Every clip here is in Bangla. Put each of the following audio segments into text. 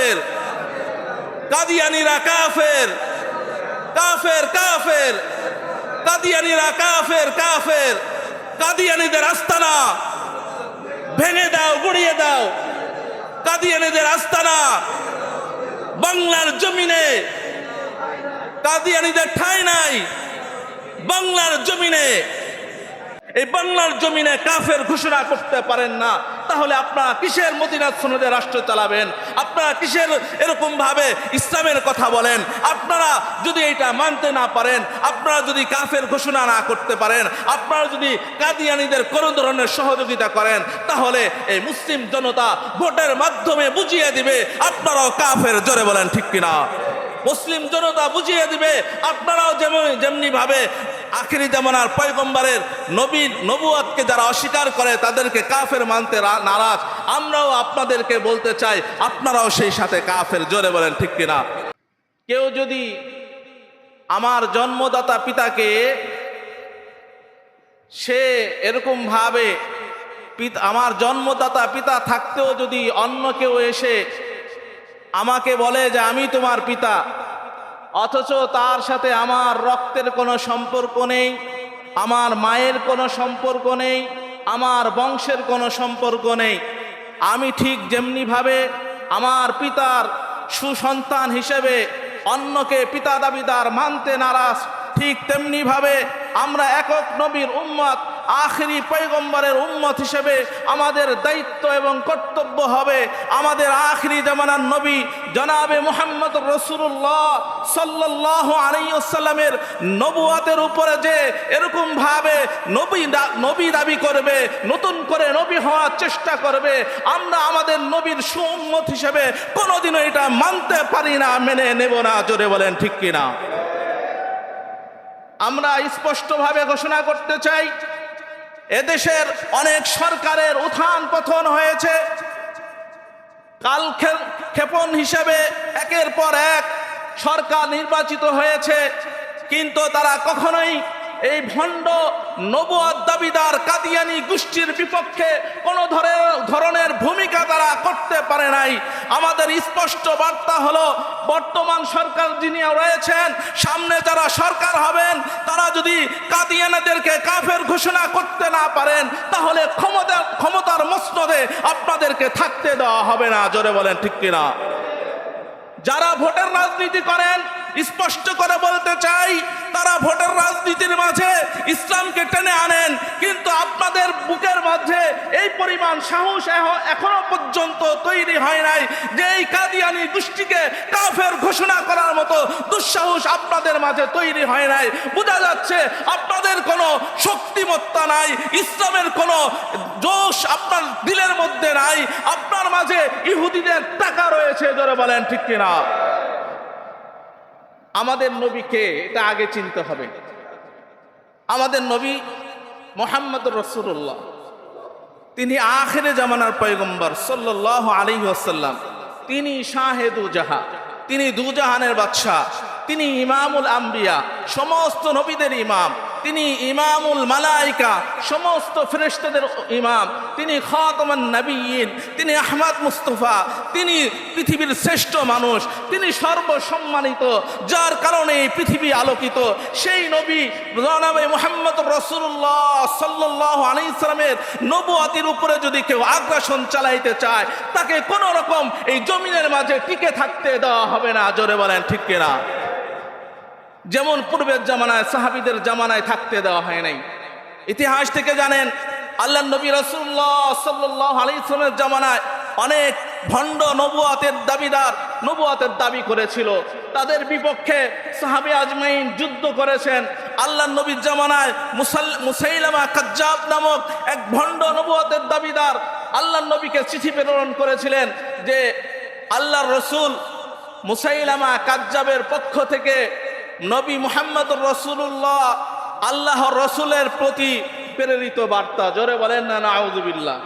কাফের। কাদিয়ানিরা কাফের। কাফের কাফের। কাদিয়ানিরা কাফের কাফের। কাদিয়ানিদের আস্তানা। ভেঙে দাও, গড়িয়ে দাও। কাদিয়ানিদের আস্তানা। বাংলার জমিনে। কাদিয়ানিদের ঠাঁই নাই। বাংলার জমিনে। এই বাংলার জমিনে কাফের ঘোষণা করতে পারেন না। তাহলে আপনারা কিসের মদিনাথ সনদে রাষ্ট্র চালাবেন? আপনারা কিসের এরকম ভাবে ইসলামের কথা বলেন? আপনারা যদি এটা মানতে না পারেন, আপনারা যদি কাফের ঘোষণা না করতে পারেন, আপনারা যদি কাদিয়ানিদের কোনো ধরনের সহযোগিতা করেন, তাহলে এই মুসলিম জনতা ভোটের মাধ্যমে বুঝিয়ে দিবে, আপনারাও কাফের জোরে বলেন ঠিক কিনা? মুসলিম জনতা বুঝিয়ে দিবে, আপনারাও যেমন যেমনি ভাবে আখিরি জামানার পয়গম্বরের নবীর নবুয়াতকে যারা অস্বীকার করে, তাদেরকে কাফের মানতে নারাজ। আমরাও আপনাদেরকে বলতে চাই, আপনারাও সেই সাথে কাফের। জোরে বলেন, ঠিক কিনা? কেউ যদি আমার জন্মদাতা পিতাকে সে এরকম ভাবে পিতা আমার জন্মদাতা পিতা থাকতেও যদি অন্য কেউ এসে আমাকে বলে যে, আমি তোমার পিতা। অথচ তার সাথে আমার রক্তের কোনো সম্পর্ক নেই, আমার মায়ের কোনো সম্পর্ক নেই, আমার বংশের কোনো সম্পর্ক নেই। আমি ঠিক যেমনিভাবে আমার পিতার সুসন্তান হিসেবে অন্যকে পিতা দাবিদার মানতে নারাজ, ঠিক তেমনিভাবে আমরা একক নবীর উম্মত আখরি পৈগম্বরের উম্মত হিসেবে আমাদের দায়িত্ব এবং কর্তব্য হবে আমাদের আখরি জামানার নবী জনাবে মোহাম্মদ রসুল্লাহ সাল্লাহ আলাইসাল্লামের নবুয়াতের উপরে যে এরকম ভাবে নবী নবী দাবি করবে, নতুন করে নবী হওয়ার চেষ্টা করবে, আমরা আমাদের নবীর সুম্মত হিসেবে কোনোদিনও এটা মানতে পারি না, মেনে নেব না, জোরে বলেন ঠিক কিনা? আমরা স্পষ্টভাবে ঘোষণা করতে চাই এদেশের অনেক সরকারের উত্থান পথন হয়েছে। কাল ক্ষেপণ হিসেবে একের পর এক সরকার নির্বাচিত হয়েছে। কিন্তু তারা কখনোই এই ভণ্ড নব দাবিদার কাদিয়ানি গোষ্ঠীর বিপক্ষে কোনো ধরে- ধরনের ভূমিকা তারা নাই। আমাদের স্পষ্ট বার্তা হলো, বর্তমান সরকার যিনি রয়েছেন, সামনে যারা সরকার হবেন, তারা যদি কাদিয়ানাদেরকে কাফের ঘোষণা করতে না পারেন, তাহলে ক্ষমতা, ক্ষমতার মসনদে আপনাদেরকে থাকতে দেওয়া হবে না। জোরে বলেন, ঠিক কিনা? যারা ভোটের রাজনীতি করেন স্পষ্ট করে বলতে চাই, তারা ভোটের রাজনীতির মাঝে ইসলামকে টেনে আনেন, কিন্তু আপনাদের বুকের মাঝে এই পরিমাণ সাহস এখনও পর্যন্ত তৈরি হয় নাই যে এই কাদিয়ানি গোষ্ঠীকে কাফের ঘোষণা করার মতো দুঃসাহস আপনাদের মাঝে তৈরি হয় নাই। বোঝা যাচ্ছে আপনাদের কোনো শক্তিমত্তা নাই, ইসলামের কোনো জোশ আপনার দিলের মধ্যে নাই, আপনার মাঝে ইহুদিদের টাকা রয়েছে ধরে বলেন ঠিক কিনা? আমাদের নবীকে এটা আগে চিনতে হবে। আমাদের নবী মোহাম্মদ রসুল্লাহ, তিনি আখেরে জামানার পয়গম্বর সাল্লাহ আলী আসাল্লাম তিনি শাহেদু জাহা তিনি দুজাহানের বাদশাহ, তিনি ইমামুল আম্বিয়া, সমস্ত নবীদের ইমাম। তিনি ইমামুল মালাইকা, সমস্ত ফেরেশতাদের ইমাম, তিনি খাতমান নবীন তিনি আহমদ মুস্তফা, তিনি পৃথিবীর শ্রেষ্ঠ মানুষ, তিনি সর্বসম্মানিত, যার কারণে এই পৃথিবী আলোকিত। সেই নবী জনাবে মোহাম্মদ রসুল্লাহ সাল্লাহ আলী ইসলামের নবুয়াতির উপরে যদি কেউ আগ্রাসন চালাইতে চায়, তাকে কোনো রকম এই জমিনের মাঝে টিকে থাকতে দেওয়া হবে না। জোরে বলেন, ঠিক কিনা? যেমন পূর্বের জামানায়, সাহাবিদের জামানায় থাকতে দেওয়া হয় নাই। ইতিহাস থেকে জানেন আল্লাহ নবী রসুল্লাহ সাল্লাহ আলী ইসলামের জামানায় অনেক ভণ্ড নবুয়াতের দাবিদার নবুয়াতের দাবি করেছিল। তাদের বিপক্ষে সাহাবি আজমাইন যুদ্ধ করেছেন। আল্লাহ নবীর জামানায় মুসাল, মুসাইলামা কাজ্জাব নামক এক ভণ্ড নবুয়াতের দাবিদার আল্লাহ নবীকে চিঠি প্রেরণ করেছিলেন যে, আল্লাহর রসুল মুসাইলামা কাজ্জাবের পক্ষ থেকে নবী মোহাম্মদ রসুল্লাহ আল্লাহ রসুলের প্রতি প্রেরিত বার্তা। জোরে বলেন না, নাউজুবিল্লাহ।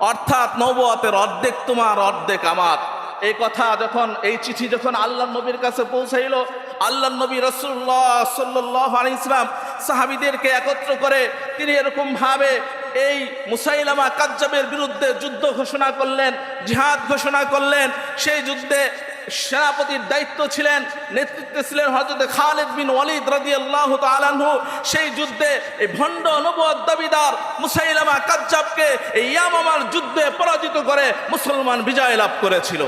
অর্থাৎ নবতের অর্ধেক তোমার, অর্ধেক আমার। এই কথা যখন, এই চিঠি যখন আল্লাহ নবীর কাছে পৌঁছাইল আল্লাহ নবী রসুল্লাহ সাল্লাহ আলী ইসলাম সাহাবিদেরকে একত্র করে তিনি এরকম ভাবে এই মুসাইলামা কাজ্জাবের বিরুদ্ধে যুদ্ধ ঘোষণা করলেন, জিহাদ ঘোষণা করলেন। সেই যুদ্ধে সেনাপতির দায়িত্ব ছিলেন, নেতৃত্বে ছিলেন হজরত খালেদ বিন ওয়ালিদ রাজি আল্লাহ তালানহু সেই যুদ্ধে এই ভণ্ড নবদ দাবিদার মুসাইলামা কাজ্জাবকে এই ইয়ামামার যুদ্ধে পরাজিত করে মুসলমান বিজয় লাভ করেছিল।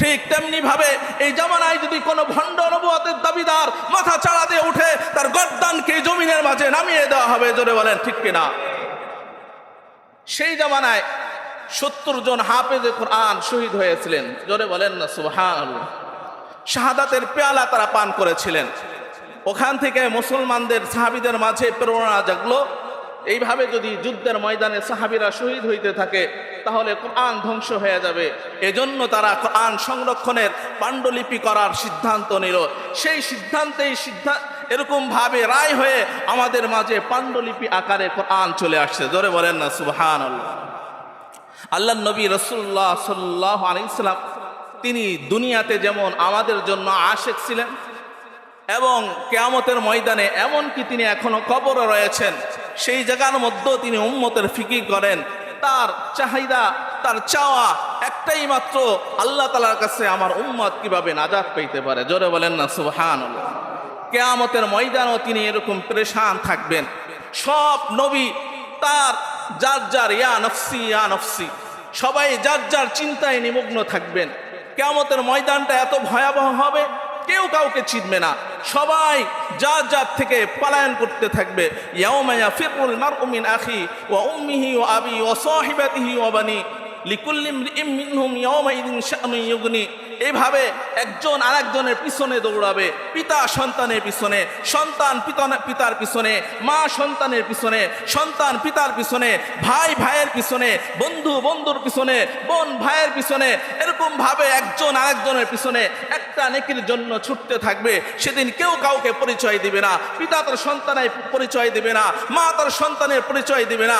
ঠিক তেমনি ভাবে এই জামানায় যদি কোনো ভণ্ড নবতের দাবিদার মাথা চাড়া দিয়ে উঠে, তার গদ্দানকে জমিনের মাঝে নামিয়ে দেওয়া হবে, জোরে বলেন, ঠিক কিনা? সেই জামানায় সত্তর জন হাফেজে কোরআন শহীদ হয়েছিলেন। জোরে বলেন না সুবহান শাহাদাতের পেয়ালা তারা পান করেছিলেন। ওখান থেকে মুসলমানদের সাহাবিদের মাঝে প্রেরণা জাগলো। এইভাবে যদি যুদ্ধের ময়দানে সাহাবিরা শহীদ হইতে থাকে, তাহলে কোরআন ধ্বংস হয়ে যাবে। এজন্য তারা কোরআন সংরক্ষণের পাণ্ডুলিপি করার সিদ্ধান্ত নিল। সেই সিদ্ধান্তেই সিদ্ধান্ত এরকম ভাবে রায় হয়ে আমাদের মাঝে পাণ্ডুলিপি আকারে কোরআন চলে আসছে। জোরে বলেন না সুবহান আল্লাহ নবী রসুল্লাহ সাল্লাহ আলাইসাল্লাম তিনি দুনিয়াতে যেমন আমাদের জন্য আশেক ছিলেন এবং কেয়ামতের ময়দানে এমনকি তিনি এখনও কবরে রয়েছেন, সেই জায়গার মধ্যেও তিনি উম্মতের ফিকির করেন। তার চাহিদা, তার চাওয়া একটাই মাত্র, আল্লাহ তালার কাছে আমার উম্মত কীভাবে নাজাত পেতে পারে? জোরে বলেন না সুবহান কেয়ামতের ময়দানও তিনি এরকম পরেশান থাকবেন। সব নবী তার যার যার, ইয়া নফসি ইয়া নফসি। সবাই যার যার চিন্তায় নিমগ্ন থাকবেন। কেয়ামতের ময়দানটা এত ভয়াবহ হবে, কেউ কাউকে চিনবে না। সবাই যার যার থেকে পলায়ন করতে থাকবে। ইয়াউমায়া আখি ইউগনি। এইভাবে একজন আরেকজনের পিছনে দৌড়াবে, পিতা সন্তানের পিছনে, সন্তান পিতার পিছনে, মা সন্তানের পিছনে, সন্তান পিতার পিছনে, ভাই ভাইয়ের পিছনে, বন্ধু বন্ধুর পিছনে, বোন ভাইয়ের পিছনে এরকম ভাবে একজন আরেকজনের পিছনে একটা নেকির জন্য ছুটতে থাকবে। সেদিন কেউ কাউকে পরিচয় দিবে না, পিতা তার সন্তানের পরিচয় দিবে না, মা তার সন্তানের পরিচয় দিবে না।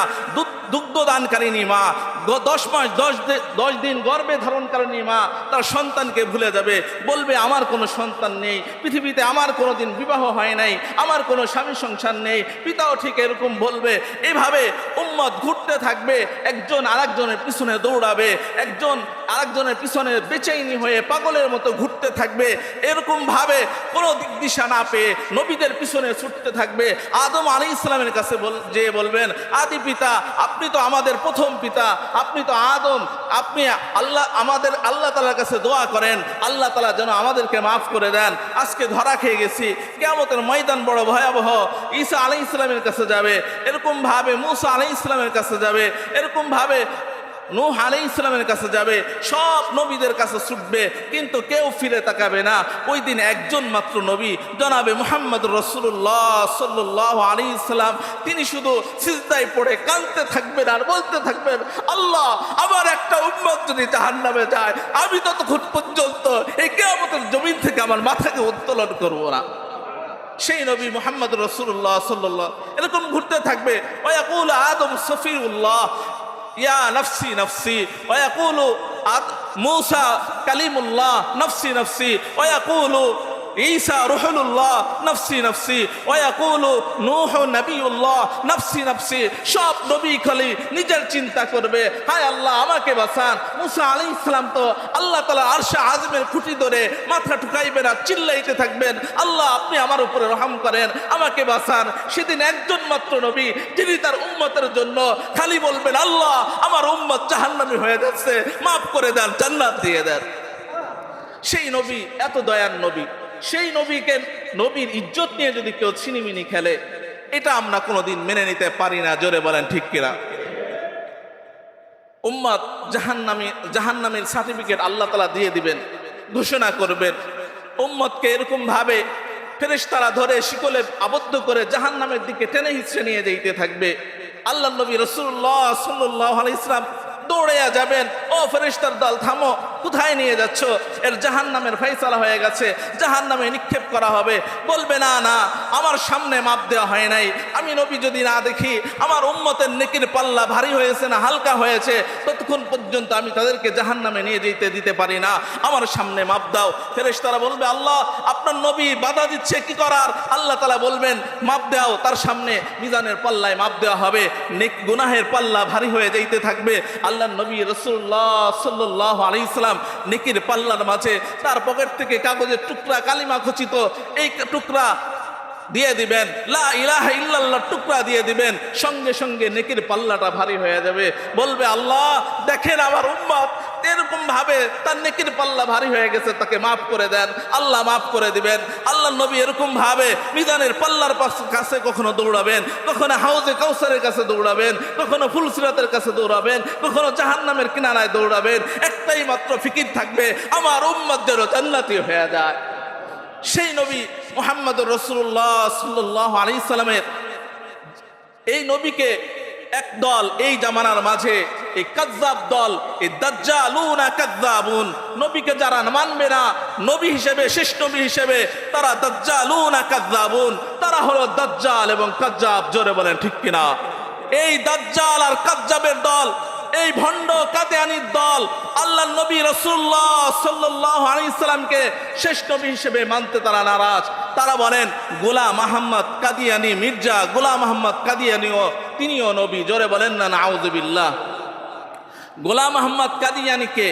দুগ্ধদানকারিনী মা দশ মাস, দশ দশ দিন গর্ভে ধারণকারিনী মা, তার সন্তানকে ভুলে যাবে, বলবে, আমার কোনো সন্তান নেই, পৃথিবীতে আমার কোনো দিন বিবাহ হয় নাই, আমার কোনো স্বামী সংসার নেই। পিতাও ঠিক এরকম বলবে। এভাবে উম্মত ঘুরতে থাকবে, একজন আরেকজনের পিছনে দৌড়াবে, একজন আরেকজনের পিছনে বেচাইনি হয়ে পাগলের মতো ঘুরতে থাকবে। এরকম ভাবে কোনো দিক দিশা না পেয়ে নবীদের পিছনে ছুটতে থাকবে। আদম আলী ইসলামের কাছে বল যে বলবেন, আদি পিতা, আপনি তো আমাদের প্রথম পিতা, আপনি তো আদম, আপনি আল্লাহ, আমাদের আল্লাহ তালার কাছে দোয়া করেন। আল্লাহ তালা যেন আমাদেরকে মাফ করে দেন। আজকে ধরা খেয়ে গেছি। কেমতের ময়দান বড় ভয়াবহ। ঈসা আলী ইসলামের কাছে যাবে। এরকম ভাবে মুসা আলী ইসলামের কাছে যাবে। এরকম ভাবে নূহ আলাই ইসলামের কাছে যাবে, সব নবীদের কাছে ছুটবে, কিন্তু কেউ ফিরে তাকাবে না। ওই দিন একজন মাত্র নবী, জনাবে মোহাম্মদ রসুল্লাহ সাল্লাহ আলী ইসলাম তিনি শুধু সিজদায় পড়ে কাঁদতে থাকবেন আর বলতে থাকবেন, আল্লাহ, আমার একটা উম্মত যদি জাহান নামে যায়, আমি ততক্ষণ পর্যন্ত এই কেয়ামতের জমিন থেকে আমার মাথাকে উত্তোলন করব না। সেই নবী মোহাম্মদ রসুল্লাহ সাল্লাহ এরকম ঘুরতে থাকবে ওয়াকুল আদম সফিউল্লাহ। ইয়া নফসি নফসি ওয়াকুল আদ মুসা কালিমুল্লাহ নফসি নফসি ওয়াকুল ঈসা রুহুল্লাহ নফসি নফসি। ওয়াকুল নূহ নবিউল্লাহ নফসি নফসি। সব নবী খালি নিজের চিন্তা করবে। হায় আল্লাহ, আমাকে বাঁচান। মুসা আলী ইসলাম তো আল্লাহ তালা আরশা আজমের খুঁটি ধরে মাথা ঠুকাইবে না, চিল্লাইতে থাকবেন। আল্লাহ, আপনি আমার উপরে রহম করেন, আমাকে বাঁচান। সেদিন একজন মাত্র নবী, যিনি তার উম্মতের জন্য খালি বলবেন, আল্লাহ, আমার উম্মত জাহান্নামী হয়ে যাচ্ছে, মাফ করে দেন, জান্নাত দিয়ে দেন। সেই নবী, এত দয়ার নবী। সেই নবীকে, নবীর ইজ্জত নিয়ে যদি কেউ ছিনিমিনি খেলে, এটা আমরা কোনোদিন মেনে নিতে পারি না, জোরে বলেন ঠিক কিনা? উম্মত জাহান্নামী, জাহান্নামের সার্টিফিকেট আল্লাহ তালা দিয়ে দিবেন, ঘোষণা করবেন। উম্মদকে এরকম ভাবে ফেরেশতারা ধরে শিকলে আবদ্ধ করে জাহান্নামের দিকে টেনে হিচড়ে নিয়ে যেতে থাকবে। আল্লাহ নবী রসুল্লাহ সাল্লাহ ইসলাম দৌড়াইয়া যাবেন, ও ফেরেশতার দল, থামো। কোথায় নিয়ে যাচ্ছ? এর জাহান নামের ফয়সালা হয়ে গেছে। জাহান নামে নিক্ষেপ করা হবে। বলবে, না না, আমার সামনে মাপ দেওয়া হয় নাই। আমি নবী যদি না দেখি, আমার উম্মতের নেকির পাল্লা ভারী হয়েছে না হালকা হয়েছে, ততক্ষণ পর্যন্ত আমি তাদেরকে জাহান নামে নিয়ে যেতে দিতে পারি না। আমার সামনে মাপ দাও। ফেরেশতারা বলবে, আল্লাহ, আপনার নবী বাধা দিচ্ছে, কি করার? আল্লাহ তালা বলবেন, মাপ দাও, তার সামনে মিজানের পাল্লায় মাপ দেওয়া হবে। নেক গুনাহের পাল্লা ভারী হয়ে যাইতে থাকবে। আল্লাহ নবী রসুল্লাহ সাল্লাহ আলি ইসলাম নেকির পাল্লার মাঝে তার পকেট থেকে কাগজের টুকরা কালিমা খচিত এই টুকরা দিয়ে দিবেন। লা ইলাহা ইল্লাল্লাহ টুকরা দিয়ে দিবেন। সঙ্গে সঙ্গে নেকির পাল্লাটা ভারী হয়ে যাবে। বলবে, আল্লাহ, দেখেন আমার উম্মত। এরকম ভাবে তার নেকির পাল্লা ভারী হয়ে গেছে, তাকে মাফ করে দেন। আল্লাহ মাফ করে দিবেন। আল্লাহ নবী এরকম ভাবে মিজানের পাল্লার কাছে কখনো দৌড়াবেন, কখনো হাউজে কাউসারের কাছে দৌড়াবেন, কখনো ফুলসিরাতের কাছে দৌড়াবেন, কখনো জাহান্নামের কিনারায় দৌড়াবেন। একটাই মাত্র ফিকির থাকবে, আমার উম্মত যেন জান্নাতি হয়ে যায়। সেই নবী মোহাম্মদ রসুল্লাহ সাল্লাহ আলি সাল্লামের এই নবীকে এক দল এই জামানার মাঝে, এই কাজ্জাব দল, এই দাজ্জালুনা কাজ্জাবুন নবীকে যারা মানবে না, নবী হিসেবে, শেষ নবী হিসেবে, তারা দাজ্জালুনা কাজ্জাবুন তারা হলো দাজ্জাল এবং কাজ্জাব জোরে বলেন ঠিক কিনা? এই দাজ্জাল আর কাজ্জাবের দল এই ভণ্ড কাদিয়ানির দল আল্লাহ নবী রসুল্লাহ সাল্লাহ আলী ইসলামকে শেষ নবী হিসেবে মানতে তারা নারাজ। তারা বলেন, গোলাম আহম্মদ কাদিয়ানি মির্জা গোলাম আহম্মদ কাদিয়ানিও তিনিও নবী। জোরে বলেন না নাউজুবিল্লাহ গোলাম আহম্মদ কাদিয়ানিকে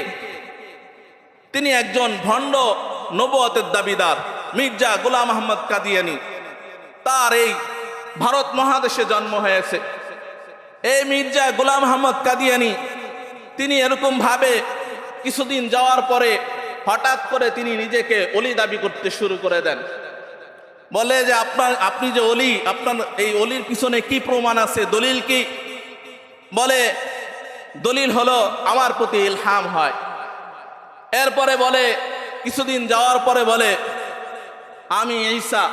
তিনি একজন ভণ্ড নবতের দাবিদার, মির্জা গোলাম আহম্মদ কাদিয়ানি। তার এই ভারত মহাদেশে জন্ম হয়েছে। এই মির্জা গোলাম আহমদ কাদিয়ানি, তিনি এরকম ভাবে কিছুদিন যাওয়ার পরে হঠাৎ করে তিনি নিজেকে অলি দাবি করতে শুরু করে দেন। বলে যে আপনার, আপনি যে অলি, আপনার এই অলির পিছনে কি প্রমাণ আছে, দলিল কি? বলে, দলিল হলো আমার প্রতি ইলহাম হয়। এরপরে বলে, কিছুদিন যাওয়ার পরে বলে, আমি ঈসা।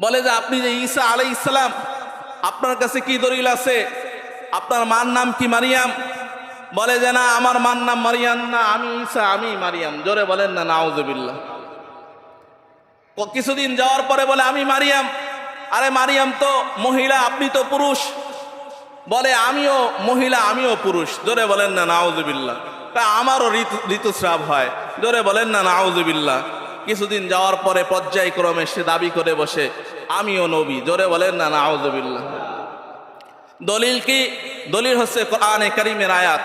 বলে যে, আপনি যে ঈসা আলাই ইসলাম আপনার কাছে কি দলিল আছে? আপনার মার নাম কি মারিয়াম? বলে যে, না, আমার মার নাম মারিয়াম না, আমি ঈসা, আমি মারিয়াম। জোরে বলেন না, নাউজুবিল্লাহ। কিছুদিন যাওয়ার পরে বলে, আমি মারিয়াম। আরে, মারিয়াম তো মহিলা, আপনি তো পুরুষ। বলে, আমিও মহিলা, আমিও পুরুষ। জোরে বলেন না, নাউজুবিল্লাহ। তা আমারও ঋতু, ঋতুস্রাব হয়। জোরে বলেন না, নাউজুবিল্লাহ। কিছুদিন যাওয়ার পরে পর্যায়ক্রমে সে দাবি করে বসে আমিও নবী, জোরে বলেন না না আউজবিল্লা দলিল কি? দলিল হচ্ছে কোরআনে করিমের আয়াত।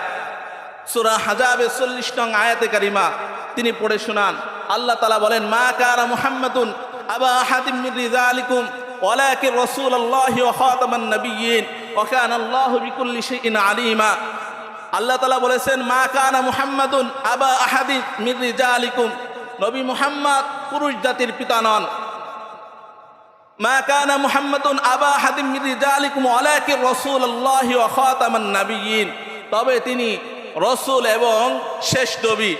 সুরা হাজাবে চল্লিশ নং আয়াতে কারিমা, তিনি পড়ে শোনান। আল্লাহ তালা বলেন, মা কারা মুহাম্মাদুন আবা হাতিম রিজা আলিকুম ওলাকে রসুল আল্লাহ খাতামান নবীন ওকান আল্লাহ বিকুল্লি ইন আলিমা। আল্লাহ তালা বলেছেন, মা কানা মুহাম্মাদুন আবা আহাদি মিরনিজা আলিকুম নবী মুহাম্মদ পুরুষ জাতির পিতা নন। তবে তিনি রসুল এবং শেষ নবী।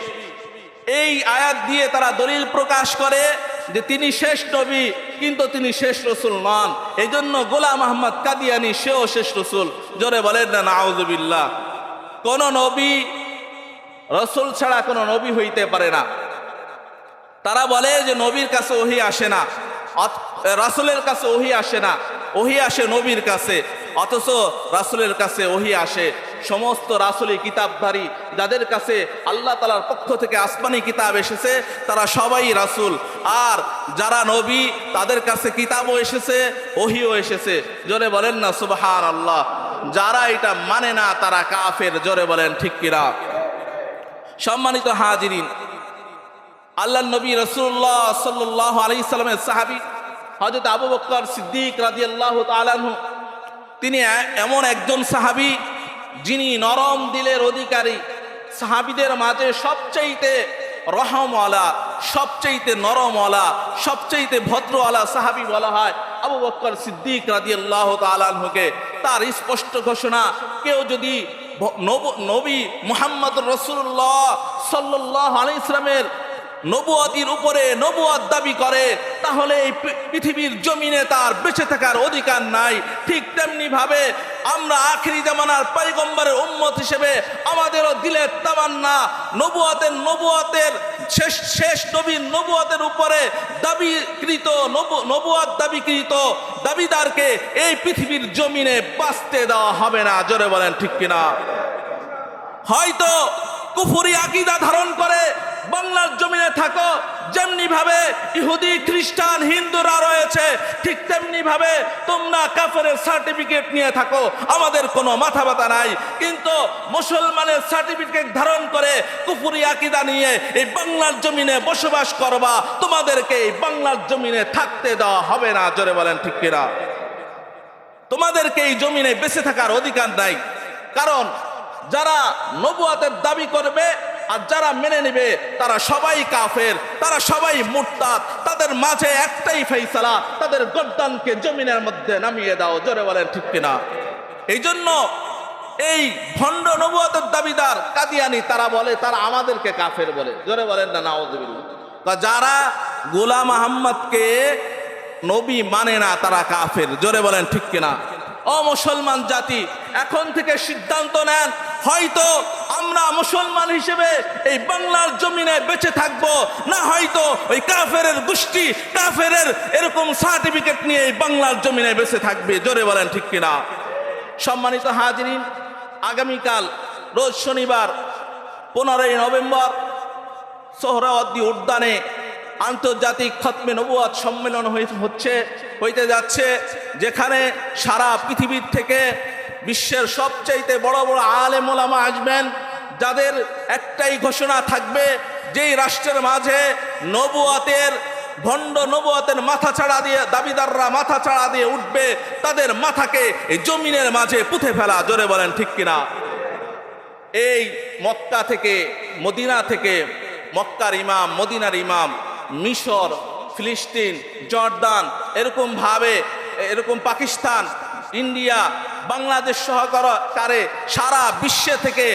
এই আয়াত দিয়ে তারা দলিল প্রকাশ করে যে তিনি শেষ নবী, কিন্তু তিনি শেষ রসুল নন। এই জন্য গোলাম আহমদ কাদিয়ানি, সেও শেষ রসুল। জোরে বলেন না, নাউজুবিল্লাহ। কোন নবী, রসুল ছাড়া কোনো নবী হইতে পারে না। তারা বলে যে নবীর কাছে ওহি আসে না। রাসূলের কাছে ওহি আসে না, ওহি আসে নবীর কাছে। অথচ রাসূলের কাছে ওহি আসে। সমস্ত রাসুলি কিতাবধারী, যাদের কাছে আল্লাহ তালার পক্ষ থেকে আসমানি কিতাব এসেছে, তারা সবাই রাসূল। আর যারা নবী, তাদের কাছে কিতাবও এসেছে, ওহিও এসেছে। জোরে বলেন না সুবহান আল্লাহ যারা এটা মানে না, তারা কাফের। জোরে বলেন, ঠিক কিরা সম্মানিত হাজিরিন আল্লাহ নবী রসুল্লাহ সাল্লাহ আলি সাল্লামের সাহাবি হজরত আবু বক্কর সিদ্দিক রাজি আল্লাহ তিনি এমন একজন সাহাবি যিনি নরম দিলের অধিকারী। সাহাবিদের মাঝে সবচাইতে রহমওয়ালা, সবচাইতে নরমওয়ালা, সবচাইতে ভদ্রওয়ালা সাহাবি বলা হয় আবু বক্কর সিদ্দিক রাজি আল্লাহ তালানহুকে তার স্পষ্ট ঘোষণা, কেউ যদি নবী মোহাম্মদ রসুল্লাহ সাল্লাহ আলি ইসলামের নবুয়াতির উপরে নবুয়াত দাবি করে, তাহলে এই পৃথিবীর জমিনে তার বেঁচে থাকার অধিকার নাই। ঠিক তেমনি ভাবে আমরা আখেরি জামানার পৈগম্বরের উম্মত হিসেবে আমাদেরও দিলের তামান্না, নবুয়াতের নবুয়াতের শেষ শেষ নবীর নবুয়াতের উপরে দাবিকৃত, নবু- নবুয়াত দাবিকৃত দাবিদারকে এই পৃথিবীর জমিনে বাঁচতে দেওয়া হবে না। জোরে বলেন ঠিক কিনা? হয়তো কুফুরি আকিদা ধারণ করে, বাংলার জমিনে থাকো, যেমনি ভাবে ইহুদি, খ্রিস্টান, হিন্দুরা রয়েছে, ঠিক তেমনি ভাবে তোমরা কাফেরের সার্টিফিকেট নিয়ে থাকো। আমাদের কোনো মাথা ব্যথা নাই, কিন্তু মুসলমানের সার্টিফিকেট ধারণ করে কুফুরি আকিদা নিয়ে এই বাংলার জমিনে বসবাস করবা, তোমাদেরকে এই বাংলার জমিনে থাকতে দেওয়া হবে না, জোরে বলেন ঠিক কিনা? তোমাদেরকে এই জমিনে বেঁচে থাকার অধিকার নাই, কারণ যারা নবুয়াতের দাবি করবে আর যারা মেনে নেবে, তারা সবাই কাফের, তারা সবাই মুরতাদ। তাদের মাঝে একটাই ফেইসালা, তাদের গদ্দানকে জমিনের মধ্যে নামিয়ে দাও, জোরে বলেন ঠিক কিনা? এই জন্য এই ভণ্ড নবুয়াতের দাবিদার কাদিয়ানি, তারা বলে, তারা আমাদেরকে কাফের বলে। জোরে বলেন না নাওজবিল্লা যারা গোলাম আহম্মদকে নবী মানে না, তারা কাফের। জোরে বলেন ঠিক কিনা? অমুসলমান জাতি, এখন থেকে সিদ্ধান্ত নেন হয়তো আমরা মুসলমান হিসেবে এই বাংলার জমিনে বেঁচে থাকব, না হয়তো ওই কাফের গোষ্ঠী কাফের এরকম সার্টিফিকেট নিয়ে এই বাংলার জমিনে বেঁচে থাকবে। জোরে বলেন ঠিক কিনা? সম্মানিত হাজরিন, আগামীকাল, রোজ শনিবার, পনেরোই নভেম্বর, সোহরাওয়ার্দী উদ্যানে আন্তর্জাতিক খতমে নবুয়াত সম্মেলন হই- হচ্ছে, হইতে যাচ্ছে, যেখানে সারা পৃথিবীর থেকে বিশ্বের সবচাইতে বড় বড় ওলামা আসবেন, যাদের একটাই ঘোষণা থাকবে, যেই রাষ্ট্রের মাঝে নবুয়াতের, ভণ্ড নবুয়াতের মাথা ছাড়া দিয়ে, দাবিদাররা মাথা ছাড়া দিয়ে উঠবে, তাদের মাথাকে এই জমিনের মাঝে পুঁথে ফেলা, জোরে বলেন ঠিক কিনা? এই মক্কা থেকে, মদিনা থেকে, মক্কার ইমাম, মদিনার ইমাম, মিশর, ফিলিস্তিন, জর্দান, এরকম ভাবে, এরকম পাকিস্তান ইন্ডিয়া, বাংলাদেশ সহকারে সারা বিশ্বে থেকে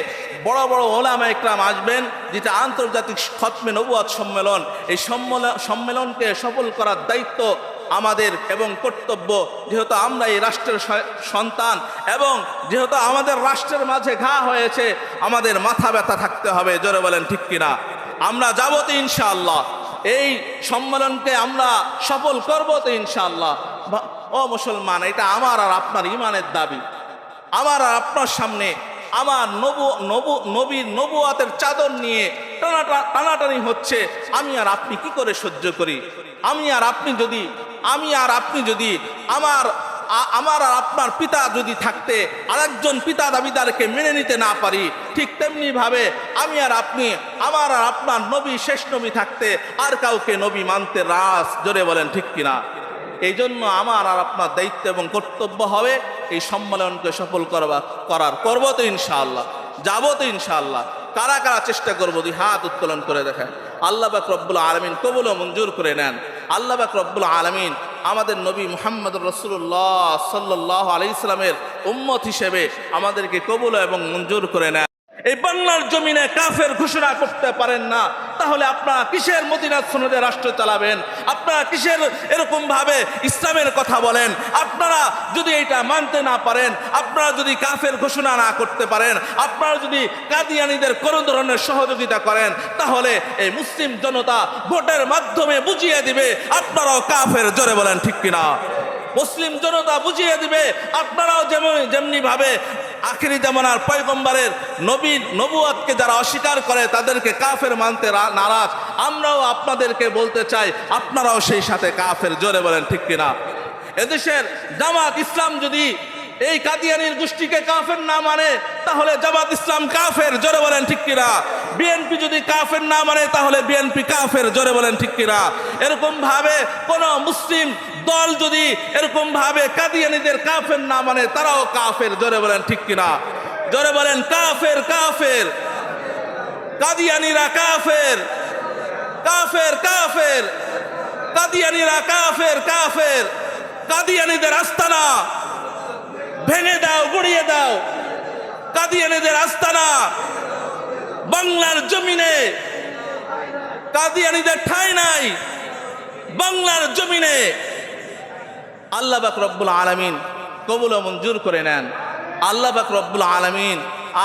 বড় বড় ওলামা একরাম আসবেন, যেটা আন্তর্জাতিক খতমে নবুয়াত সম্মেলন। এই সম্মেলন, সম্মেলনকে সফল করার দায়িত্ব আমাদের এবং কর্তব্য, যেহেতু আমরা এই রাষ্ট্রের সন্তান এবং যেহেতু আমাদের রাষ্ট্রের মাঝে ঘা হয়েছে, আমাদের মাথা ব্যথা থাকতে হবে, জোরে বলেন ঠিক কিনা? আমরা যাব তো ইনশাআল্লাহ। এই সম্মেলনকে আমরা সফল করব তো ইনশাআল্লাহ। ও মুসলমান, এটা আমার আর আপনার ইমানের দাবি। আমার আর আপনার সামনে আমার নবু নবু নবীর নবুয়াতের চাদর নিয়ে টানাটা টানাটানি হচ্ছে। আমি আর আপনি কি করে সহ্য করি? আমি আর আপনি যদি, আমি আর আপনি যদি আমার আমার আর আপনার পিতা যদি থাকতে, আরেকজন পিতা দাবিদারকে মেনে নিতে না পারি, ঠিক তেমনি ভাবে আমি আর আপনি, আমার আর আপনার নবী শেষ নবী থাকতে, আর কাউকে নবী মানতে রাস, জোরে বলেন ঠিক কিনা? এই জন্য আমার আর আপনার দায়িত্ব এবং কর্তব্য হবে এই সম্মেলনকে সফল করবা, করার, করব তো ইনশাআল্লাহ, যাব তো ইনশাআল্লাহ। কারা কারা চেষ্টা করব, দুই হাত উত্তোলন করে দেখেন। আল্লাহ বাক রব্বুল আলমিন কবুল মঞ্জুর করে নেন। আল্লাহ বাক রব্বুল আলমিন আমাদের নবী মোহাম্মদ রসুল্লাহ সাল্লাহ আলি ইসলামের উম্মত হিসেবে আমাদেরকে কবুল এবং মঞ্জুর করে নেন এই বাংলার জমিনে কাফের ঘোষণা করতে পারেন না। তাহলে আপনারা কিসের মদিনাথ সনদে রাষ্ট্র চালাবেন? আপনারা কিসের এরকম ভাবে ইসলামের কথা বলেন? আপনারা যদি এটা মানতে না পারেন, আপনারা যদি কাফের ঘোষণা না করতে পারেন, আপনারা যদি কাদিয়ানিদের কোনো ধরনের সহযোগিতা করেন, তাহলে এই মুসলিম জনতা ভোটের মাধ্যমে বুঝিয়ে দিবে, আপনারাও কাফের, জোরে বলেন ঠিক কিনা? মুসলিম জনতা বুঝিয়ে দিবে, আপনারাও যেমন যেমনি ভাবে আখিরি জামানার পয়গম্বরের নবীন নবুয়াতকে যারা অস্বীকার করে, তাদেরকে কাফের মানতে নারাজ। আমরাও আপনাদেরকে বলতে চাই, আপনারাও সেই সাথে কাফের, জোরে বলেন, ঠিক কিনা? এদেশের জামাত ইসলাম যদি এই কাদিয়ানির গোষ্ঠীকে কাফের না মানে তাহলে জামাত ইসলাম কাফের, জোরে বলেন, ঠিক কিনা? বিএনপি যদি কাফের না মানে তাহলে বিএনপি কাফের, জোরে বলেন, ঠিক কিনা? এরকম ভাবে কোন মুসলিম দল যদি এরকম ভাবে কাদিয়ানিদের কাফের না মানে তারাও কাফের। জোরে বলেন, ঠিক কিনা? জোরে বলেন, কাফের কাফের। কাদিয়ানিরা কাফের। কাফের কাফের। কাদিয়ানিরা কাফের কাফের। কাদিয়ানিদের আস্তানা। ভেঙে দাও, গুড়িয়ে দাও। কাদিয়ানিদের আস্তানা। বাংলার জমিনে। কাদিয়ানিদের ঠাঁই নাই। বাংলার জমিনে। আল্লাহ বাক রব্বুল আলমিন কবুল মঞ্জুর করে নেন। আল্লাহ বাক রব্বুল আলমিন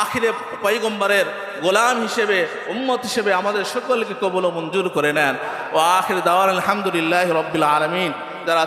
আখিরে পৈগম্বরের গোলাম হিসেবে, উম্মত হিসেবে আমাদের সকলকে কবুল মঞ্জুর করে নেন। ও আখির দাওয়ার আলহামদুলিল্লাহ রব্বুল আলমিন। যারা